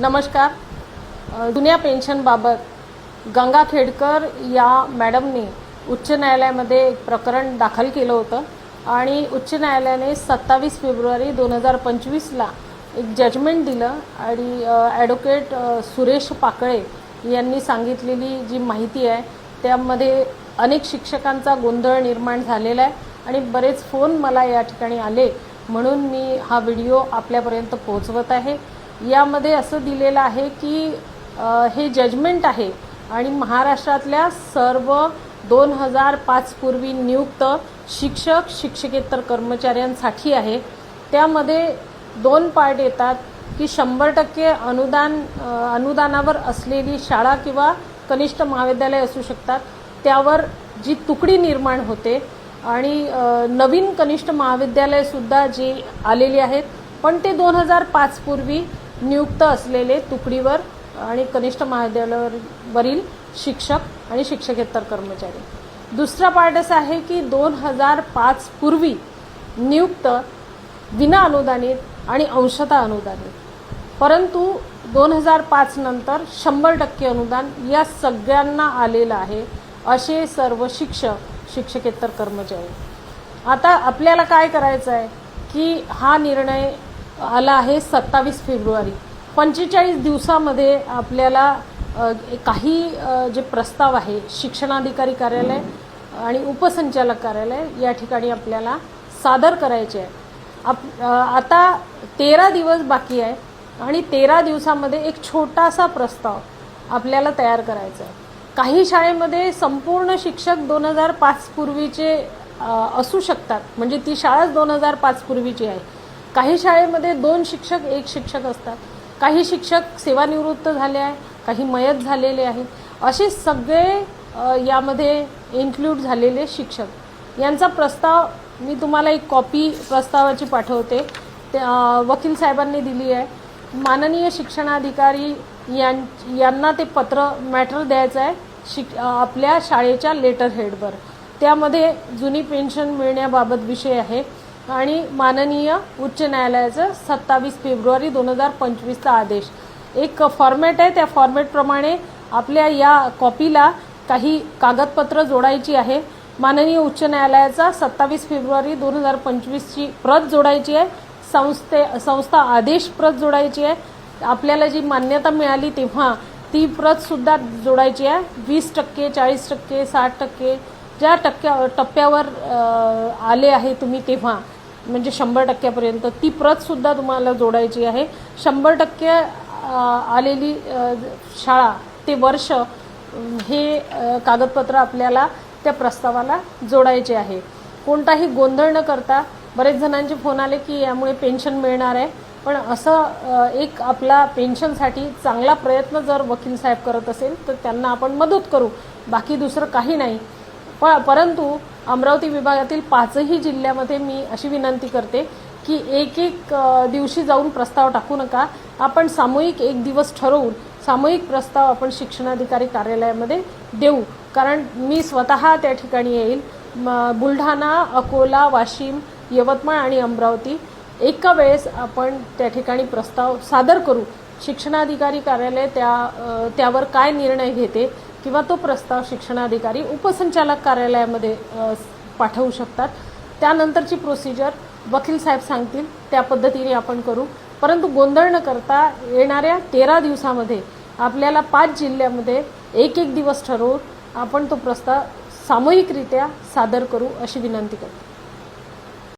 नमस्कार. जुन्या पेन्शनबाबत गंगा खेडकर या मॅडमने उच्च न्यायालयामध्ये एक प्रकरण दाखल केलं होतं आणि उच्च न्यायालयाने सत्तावीस फेब्रुवारी दोन हजार पंचवीसला एक जजमेंट दिलं आणि ॲडव्होकेट सुरेश पाकळे यांनी सांगितलेली जी माहिती आहे त्यामध्ये अनेक शिक्षकांचा गोंधळ निर्माण झालेला आहे आणि बरेच फोन मला या ठिकाणी आले म्हणून मी हा व्हिडिओ आपल्यापर्यंत पोहोचवत आहे. यामध्ये असं दिलेलं आहे की हे जजमेंट आहे आणि महाराष्ट्रातल्या सर्व दोन हजार पाच पूर्वी नियुक्त शिक्षक शिक्षकेतर कर्मचाऱ्यांसाठी आहे. त्यामध्ये दोन पार्ट येतात की शंभर टक्के अनुदान अनुदानावर असलेली शाळा किंवा कनिष्ठ महाविद्यालय असू शकतात. त्यावर जी तुकडी निर्माण होते आणि नवीन कनिष्ठ महाविद्यालयसुद्धा जी आलेली आहेत पण ते दोन हजार पाचपूर्वी नियुक्त असलेले तुकडीवर आणि कनिष्ठ महाविद्यालयावरील शिक्षक आणि शिक्षकेतर कर्मचारी. दुसरा पार्ट असा आहे की दोन हजार पाच पूर्वी नियुक्त विना अनुदानित आणि अंशतः अनुदानित. परंतु दोन हजार पाच नंतर शंभर टक्के अनुदान या सगळ्यांना आलेलं आहे असे सर्व शिक्षक शिक्षकेतर कर्मचारी. आता आपल्याला काय करायचं आहे की हा निर्णय आला आहे सत्तावीस फेब्रुवारी. पंचेचाळीस दिवसामध्ये आपल्याला काही जे प्रस्ताव आहे शिक्षणाधिकारी कार्यालय आणि उपसंचालक कार्यालय या ठिकाणी आपल्याला सादर करायचे आहे. आप आता तेरा दिवस बाकी आहे आणि तेरा दिवसामध्ये एक छोटासा प्रस्ताव आपल्याला तयार करायचा आहे. काही शाळेमध्ये संपूर्ण शिक्षक दोन हजार पाच पूर्वीचे असू शकतात. म्हणजे ती शाळाच दोन हजार पाच पूर्वीची आहे. काही शाळेमध्ये दोन शिक्षक एक शिक्षक असतात. काही शिक्षक सेवानिवृत्त झाले आहे काही मयत झालेले आहेत. असे सगळे यामध्ये इन्क्लूड झालेले शिक्षक. यांचा प्रस्ताव मी तुम्हाला एक कॉपी प्रस्तावाची पाठवते. ते वकील साहेबांनी दिली आहे. माननीय शिक्षणाधिकारी यां यांना ते पत्र मॅटर द्यायचं आहे शिक आपल्या शाळेच्या लेटर हेडवर त्यामध्ये जुनी पेन्शन मिळण्याबाबत विषय आहे. आणि माननीय उच्च न्यायालयाचं सत्तावीस फेब्रुवारी दोन हजार पंचवीसचा आदेश. एक फॉर्मॅट आहे त्या फॉर्मॅटप्रमाणे आपल्या या कॉपीला काही कागदपत्र जोडायची आहे. माननीय उच्च न्यायालयाचा सत्तावीस फेब्रुवारी दोन हजार पंचवीसची प्रत जोडायची आहे. संस्थे संस्था आदेश प्रत जोडायची आहे. आपल्याला जी मान्यता मिळाली तेव्हा ती प्रत सुद्धा जोडायची आहे. वीस टक्के चाळीस टक्के साठ टक्के ज्या टक्क्या टप्प्यावर आले आहे तुम्ही तेव्हा. म्हणजे शंभर टक्क्यापर्यंत ती प्रतसुद्धा तुम्हाला जोडायची आहे. शंभर टक्के आलेली शाळा ते वर्ष हे कागदपत्र आपल्याला त्या प्रस्तावाला जोडायचे आहे. कोणताही गोंधळ न करता बरेच जणांचे फोन आले की यामुळे पेन्शन मिळणार आहे. पण असं एक आपला पेन्शनसाठी चांगला प्रयत्न जर वकील साहेब करत असेल तर त्यांना आपण मदत करू. बाकी दुसरं काही नाही. प परंतु अमरावती विभागातील पाचही जिल्ह्यामध्ये मी अशी विनंती करते की एक एक दिवशी जाऊन प्रस्ताव टाकू नका. आपण सामूहिक एक दिवस ठरवून सामूहिक प्रस्ताव आपण शिक्षणाधिकारी कार्यालयामध्ये देऊ. कारण मी स्वतः त्या ठिकाणी येईल. बुलढाणा अकोला वाशिम यवतमाळ आणि अमरावती एका वेळेस आपण त्या ठिकाणी प्रस्ताव सादर करू. शिक्षणाधिकारी कार्यालय त्या त्यावर काय निर्णय घेते किंवा तो प्रस्ताव शिक्षणाधिकारी उपसंचालक कार्यालयामध्ये पाठवू शकतात. त्यानंतरची प्रोसिजर वकील साहेब सांगतील त्या पद्धतीने आपण करू. परंतु गोंधळ न करता येणाऱ्या तेरा दिवसामध्ये आपल्याला पाच जिल्ह्यामध्ये एक एक दिवस ठरवून आपण तो प्रस्ताव सामूहिकरित्या सादर करू अशी विनंती करतो.